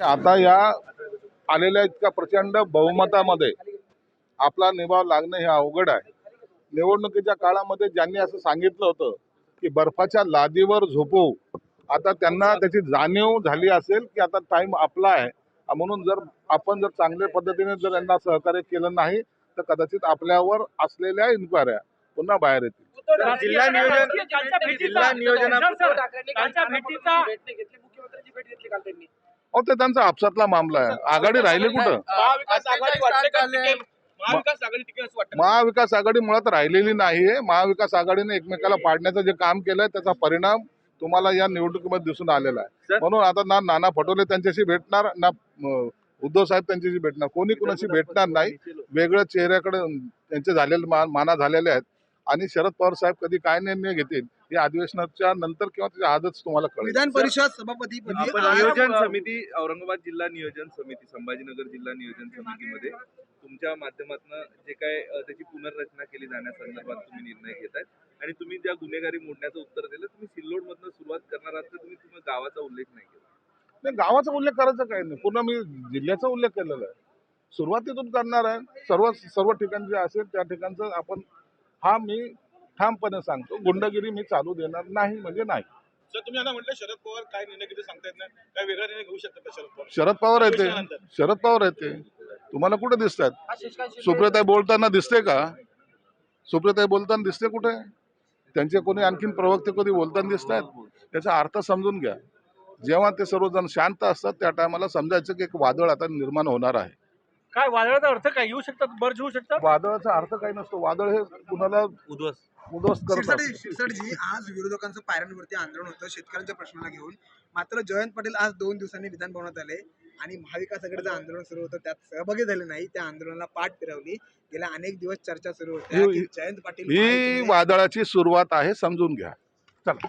आता या आलेल्या इतक्या प्रचंड बहुमतामध्ये आपला निभाव लागणं हे अवघड आहे. निवडणुकीच्या काळामध्ये ज्यांनी असं सांगितलं होतं की बर्फाच्या लादीवर झोपू आता त्यांना त्याची जाणीव झाली असेल की आता टाइम आपला आहे. म्हणून जर आपण जर चांगल्या पद्धतीने जर यांना सहकार्य केलं नाही तर कदाचित आपल्यावर असलेल्या इन्क्वायऱ्या पुन्हा बाहेर येतील. जिल्हा नियोजन जिल्हा नियोजना अहो ते त्यांचा आपसातला मामला आहे. आघाडी राहिली कुठं? महाविकास आघाडी वाटते का झाले. टिकेल? महाविकास आघाडी टिकेल असं वाटतं महाविकास आघाडी मुळात राहिलेली नाहीये. महाविकास आघाडीने एकमेकाला पाडण्याचं जे काम केलंय त्याचा परिणाम तुम्हाला या निवडणुकीमध्ये दिसून आलेला आहे. सर. म्हणून आता ना नाना पटोले त्यांच्याशी भेटणार ना अं, उद्धव साहेब त्यांच्याशी भेटणार. कोणी कुणाशी भेटणार नाही. वेगळ्या चेहऱ्याकडे त्यांचे झालेले मा- माना झालेले आहेत. आणि शरद पवार साहेब कधी काय निर्णय घेतील हे अधिवेशनाच्या नंतर किंवा त्याच्या आजच तुम्हाला कळेल. विधान परिषद सभापती नियोजन समिती औरंगाबाद जिल्हा नियोजन समिती संभाजीनगर जिल्हा नियोजन समितीमध्ये तुमच्या माध्यमातून जे काय त्याची पुनर्रचना केली जाण्यासंदर्भात तुम्ही निर्णय घेताय आणि तुम्ही ज्या गुन्हेगारी मोडण्याचं उत्तर दिलं तुम्ही सिल्लोड मधनं सुरुवात करणार आहात तर तुम्ही तुम्ही गावाचा उल्लेख नाही केला. नाही गावाचा उल्लेख करायचा काही नाही. पूर्ण मी जिल्ह्याचा उल्लेख केलेला आहे. सुरुवातीतून करणार आहे. सर्व सर्व ठिकाण जे असेल त्या ठिकाणचं आपण हा मी ठामपणे सांगतो गुंडगिरी मी चालू देणार नाही म्हणजे नाही. सर तुम्ही आता म्हटलं शरद पवार काय निर्णय किती सांगता येत नाही. काय वेगळा निर्णय घेऊ शकतात का शरद पवार? शरद पवार येते. शरद पवार येते. तुम्हाला कुठे दिसतात? हा सुप्रियाताई बोलताना दिसते का? सुप्रियाताई बोलताना दिसते कुठे? त्यांचे कोणी आणखीन प्रवक्ते कधी बोलताना दिसत आहेत त्याचा अर्थ समजून घ्या. जेव्हा ते सर्वजण शांत असतात त्या टायमाला समजायचं की एक वादळ आता निर्माण होणार आहे. काय वादळाचा अर्थ काय? येऊ शकतात बर्ज होऊ शकतात? वादळाचा अर्थ काही नसतो. वादळ हे कुणाला उद्ध्वस्त. उद्ध्वस्त करतात शिरसाट शिरसाटजी आज विरोधकांचं पायऱ्यांवरती आंदोलन होतं शेतकऱ्यांच्या प्रश्नाला घेऊन. मात्र जयंत पाटील आज दोन दिवसांनी विधान भवनात आले आणि महाविकास आघाडीचं आंदोलन सुरू होतं. त्यात सहभागी झाले नाही. त्या आंदोलनाला पाठ फिरवली. गेल्या अनेक दिवस चर्चा सुरू होत्या. की जयंत पाटील ही वादळाची सुरुवात आहे समजून घ्या. चला.